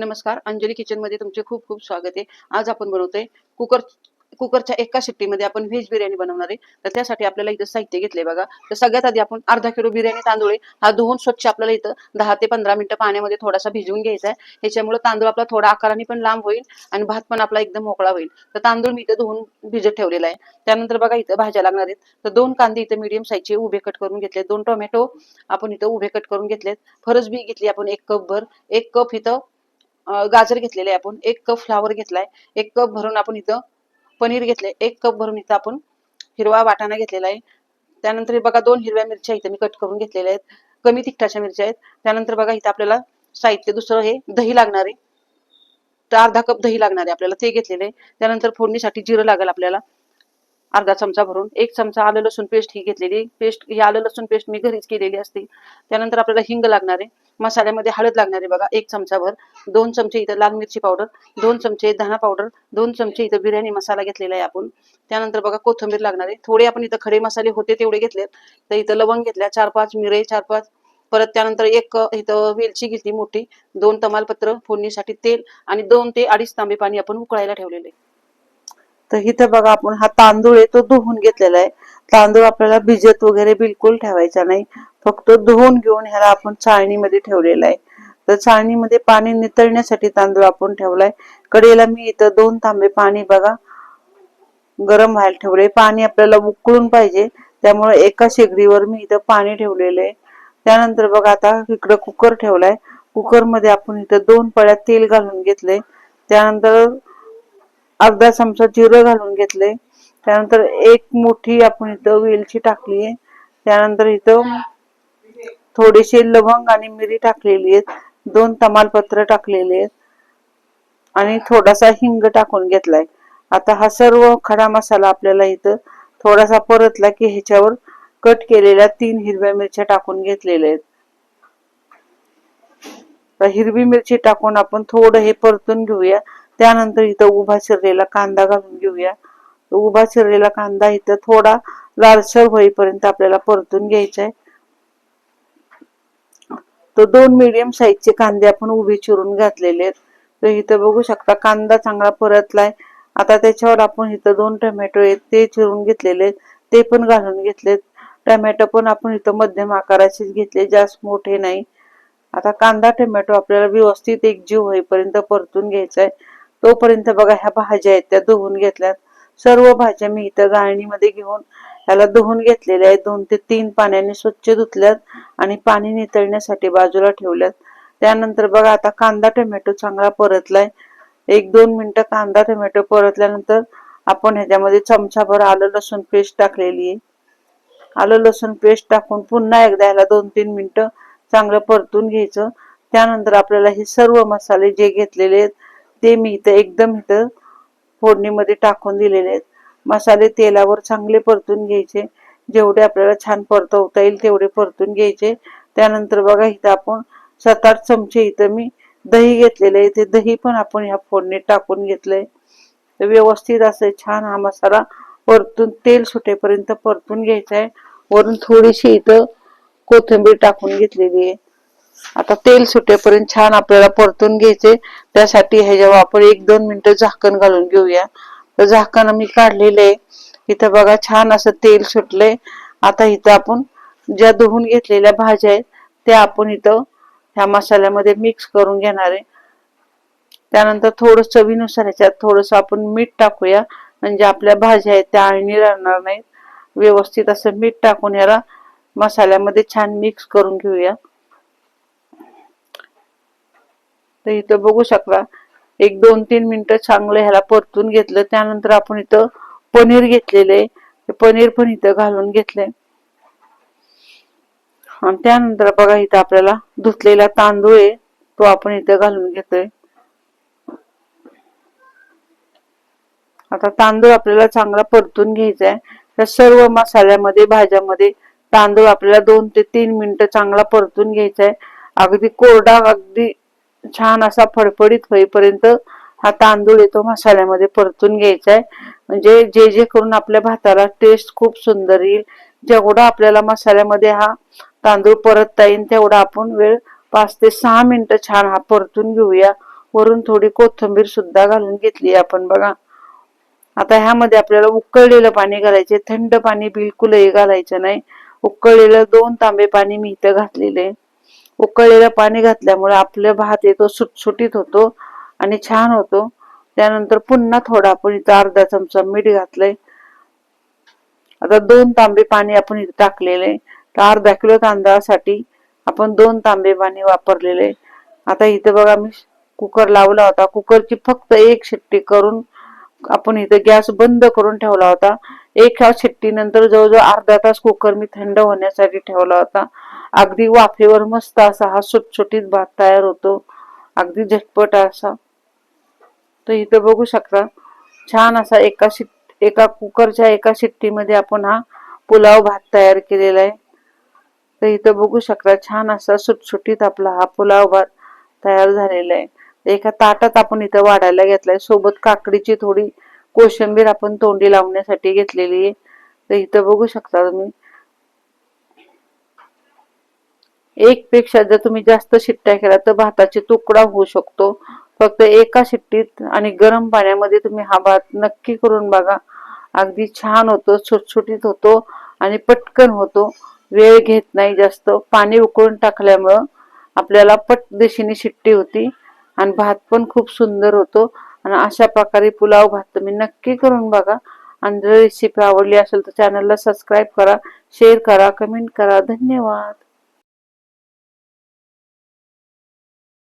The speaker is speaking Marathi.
नमस्कार अंजली किचनमध्ये तुमचे खूप खूप स्वागत आहे. आज आपण बनवतोय कुकर कुकरच्या एका शिट्टीमध्ये आपण व्हेज बिर्याणी बनवणार आहे. तर त्यासाठी आपल्याला इथं साहित्य घेतले बघा. तर सगळ्यात आधी आपण अर्धा किलो बिर्याणी तांदूळ आहे. हा धुवून स्वच्छ आपल्याला इथं दहा ते पंधरा मिनिटं पाण्यामध्ये थोडासा भिजवून घ्यायचा आहे. ह्याच्यामुळे तांदूळ आपला थोडा आकाराने पण लांब होईल आणि भात पण आपला एकदम मोकळा होईल. तर तांदूळ मी इथं धुवून भिजत ठेवलेला आहे. त्यानंतर बघा इथं भाज्या लागणार आहेत. तर दोन कांदे इथं मीडियम साईजचे उभे कट करून घेतले दोन टोमॅटो आपण इथं उभे कट करून घेतलेत. फरसबी घेतली आपण एक कप भर एक कप इथं गाजर घेतलेले आहे आपण एक कप फ्लावर घेतलाय एक कप भरून आपण इथं पनीर घेतले एक कप भरून इथं आपण हिरवा वाटाणा घेतलेला आहे. त्यानंतर बघा दोन हिरव्या मिरच्या इथं मी कट करून घेतलेल्या आहेत. कमी तिखटाच्या मिरच्या आहेत. त्यानंतर बघा इथं आपल्याला साहित्य दुसरं हे दही लागणार आहे. तर अर्धा कप दही लागणार आहे आपल्याला ते घेतलेले त्यानंतर फोडणीसाठी जिरं लागेल आपल्याला. अर्धा चमचा भरून एक चमचा आलं लसूण पेस्ट ही घेतलेली. पेस्ट ही आलं लसूण पेस्ट मी घरीच केलेली असते. त्यानंतर आपल्याला हिंग लागणार आहे. मसाल्यामध्ये हळद लागणार आहे बघा एक चमचाभर. दोन चमचे इथं लाल मिरची पावडर दोन चमचे धना पावडर दोन चमचे इथं बिर्याणी मसाला घेतलेला आहे आपण. त्यानंतर बघा कोथिंबीर लागणार आहे. थोडे आपण इथं खडे मसाले होते तेवढे घेतलेत. तर इथं लवंग घेतल्या चार पाच मिरे चार पाच परत त्यानंतर एक इथं वेलची घेतली मोठी. दोन तमालपत्र फोडणीसाठी तेल आणि दोन ते अडीच तांबे पाणी आपण उकळायला ठेवलेले तर इथं बघा आपण हा तांदूळ आहे तो धुवून घेतलेला आहे. तांदूळ आपल्याला भिजत वगैरे बिलकुल ठेवायचा नाही. फक्त धुवून घेऊन ह्याला आपण चाळणीमध्ये ठेवलेला आहे. तर चाळणीमध्ये पाणी नितळण्यासाठी तांदूळ आपण ठेवलाय कडेला मी इथं दोन तांबे पाणी बघा गरम व्हायला ठेवले पाणी आपल्याला उकळून पाहिजे. त्यामुळे एका शेगडीवर मी इथं पाणी ठेवलेलं आहे. त्यानंतर बघा आता इकडं कुकर ठेवलाय. कुकरमध्ये आपण इथं दोन पळ्या तेल घालून घेतले त्यानंतर अर्धा चमचा जिरं घालून घेतले. त्यानंतर एक मोठी आपण इथं वेलची टाकली आहे. त्यानंतर इथं थोडेसे लवंग आणि मिरी टाकलेली आहेत. दोन तमालपत्र टाकलेले आहेत. आणि थोडासा हिंग टाकून घेतलाय. आता हा सर्व खडा मसाला आपल्याला इथं थोडासा परतला की ह्याच्यावर कट केलेल्या तीन हिरव्या मिरच्या टाकून घेतलेल्या आहेत. हिरवी मिरची टाकून आपण थोडं हे परतून घेऊया. त्यानंतर इथं उभा चिरलेला कांदा घालून घेऊया. उभा चिरलेला कांदा इथं थोडा लालसर होईपर्यंत आपल्याला परतून घ्यायचा आहे तो दोन मिडियम साईजचे कांदे आपण उभे चिरून घातलेले आहेत. तर इथं बघू शकता कांदा चांगला परतलाय. आता त्याच्यावर आपण इथं दोन टोमॅटो आहेत ते चिरून घेतलेले ते पण घालून घेतलेत. टोमॅटो पण आपण इथं मध्यम आकाराचेच घेतले जास्त मोठे नाही. आता कांदा टोमॅटो आपल्याला व्यवस्थित एकजीव होईपर्यंत परतून घ्यायचा आहे तोपर्यंत बघा ह्या भाज्या आहेत त्या धुवून घेतल्यात. सर्व भाज्या मी इथं गाळणीमध्ये घेऊन ह्याला धुवून घेतलेल्या आहेत. दोन ते तीन पाण्याने स्वच्छ धुतल्यात आणि पाणी नितळण्यासाठी बाजूला ठेवल्यात. त्यानंतर बघा आता कांदा टोमॅटो चांगला परतलाय. एक दोन मिनिटं कांदा टोमॅटो परतल्यानंतर आपण ह्याच्यामध्ये चमचाभर आलं लसूण पेस्ट टाकलेली आहे. आलं लसूण पेस्ट टाकून पुन्हा एकदा ह्याला दोन तीन मिनिटं चांगलं परतून घ्यायचं. त्यानंतर आपल्याला हे सर्व मसाले जे घेतलेले आहेत ते मी इथं एकदम इथं फोडणीमध्ये टाकून दिलेले आहेत. मसाले तेलावर चांगले परतून घ्यायचे. जेवढे आपल्याला छान परतवता येईल तेवढे परतून घ्यायचे. त्यानंतर बघा इथं आपण सात आठ चमचे इथं मी दही घेतलेलं आहे. ते दही पण आपण ह्या फोडणीत टाकून घेतलंय. तर व्यवस्थित असं छान हा मसाला परतून तेल सुटेपर्यंत परतून घ्यायचा आहे. वरून थोडीशी इथं कोथिंबीर टाकून घेतलेली आहे. आता तेल सुटेपर्यंत छान आपल्याला परतून घ्यायचे. त्यासाठी ह्याच्यावर आपण एक दोन मिनिटं झाकण घालून घेऊया. तर झाकण मी काढलेलं आहे. इथं बघा छान असं तेल सुटलंय. आता इथं आपण ज्या धुवून घेतलेल्या भाज्या आहेत त्या आपण इथं ह्या मसाल्यामध्ये मिक्स करून घेणार आहे. त्यानंतर थोडं चवीनुसार ह्याच्यात थोडस आपण मीठ टाकूया. म्हणजे आपल्या भाज्या आहेत त्या आळणी राहणार नाहीत. व्यवस्थित असं मीठ टाकून याला मसाल्यामध्ये छान मिक्स करून घेऊया. तर इथं बघू शकता एक दोन तीन मिनिटं चांगलं ह्याला परतून घेतलं. त्यानंतर आपण इथं पनीर घेतलेले पनीर पण इथं घालून घेतले आणि त्यानंतर बघा इथं आपल्याला धुतलेला तांदूळ आहे तो आपण इथं घालून घेतोय. आता तांदूळ आपल्याला चांगला परतून घ्यायचा आहे त्या सर्व मसाल्यामध्ये भाज्यामध्ये तांदूळ आपल्याला दोन ते तीन मिनिटं चांगला परतून घ्यायचा आहे अगदी कोरडा अगदी छान असा फडफडीत होईपर्यंत हा तांदूळ येतो मसाल्यामध्ये परतून घ्यायचा आहे म्हणजे जे जे करून आपल्या भाताला टेस्ट खूप सुंदर येईल. जेवढा आपल्याला मसाल्यामध्ये हा तांदूळ परतता येईल तेवढा आपण वेळ पाच ते सहा मिनिटं छान हा परतून घेऊया. वरून थोडी कोथिंबीर सुद्धा घालून घेतली आपण बघा. आता ह्यामध्ये आपल्याला उकळलेलं पाणी घालायचे थंड पाणी बिलकुलही घालायचं नाही. उकळलेलं दोन तांबे पाणी मी इथं घातलेले उकळलेलं पाणी घातल्यामुळे आपला भात येतो सुटसुटीत होतो आणि छान होतो. त्यानंतर पुन्हा थोडा आपण इथं अर्धा चमचा मीठ घातलंय. आता दोन तांबे पाणी आपण इथे टाकलेले तर अर्धा किलो तांदळासाठी आपण दोन तांबे पाणी वापरलेले आता इथं बघा मी कुकर लावला होता. कुकरची फक्त एक शिट्टी करून आपण इथं गॅस बंद करून ठेवला होता. एका शिट्टी नंतर जवळजवळ अर्धा तास कुकर मी थंड होण्यासाठी ठेवला होता. अगदी वाफेवर मस्त असा हा सुटसुटीत भात तयार होतो. अगदी झटपट असा. तर इथं बघू शकता छान असा एका शिट एका कुकरच्या एका शिट्टीमध्ये आपण हा पुलाव भात तयार केलेला आहे. तर इथं बघू शकता छान असा सुटसुटीत आपला हा पुलाव भात तयार झालेला आहे. एका ताटात आपण इथं वाढायला घेतलाय. सोबत काकडीची थोडी कोशिंबीर आपण तोंडी लावण्यासाठी घेतलेली आहे. तर इथं बघू शकता तुम्ही. एक पेक्षा जर तुम्ही जास्त शिट्ट्या केल्या तर भाताची तुकडा होऊ शकतो. फक्त एका शिट्टीत आणि गरम पाण्यामध्ये तुम्ही हा भात नक्की करून बघा. अगदी छान होतो सुटसुटीत होतो आणि पटकन होतो. वेळ घेत नाही जास्त. पाणी उकळून टाकल्यामुळं आपल्याला पट दिशेने शिट्टी होती आणि भात पण खूप सुंदर होतो. आणि अशा प्रकारे पुलाव भात तुम्ही नक्की करून बघा. आणि जर रेसिपी आवडली असेल तर चॅनलला सबस्क्राईब करा शेअर करा कमेंट करा. धन्यवाद.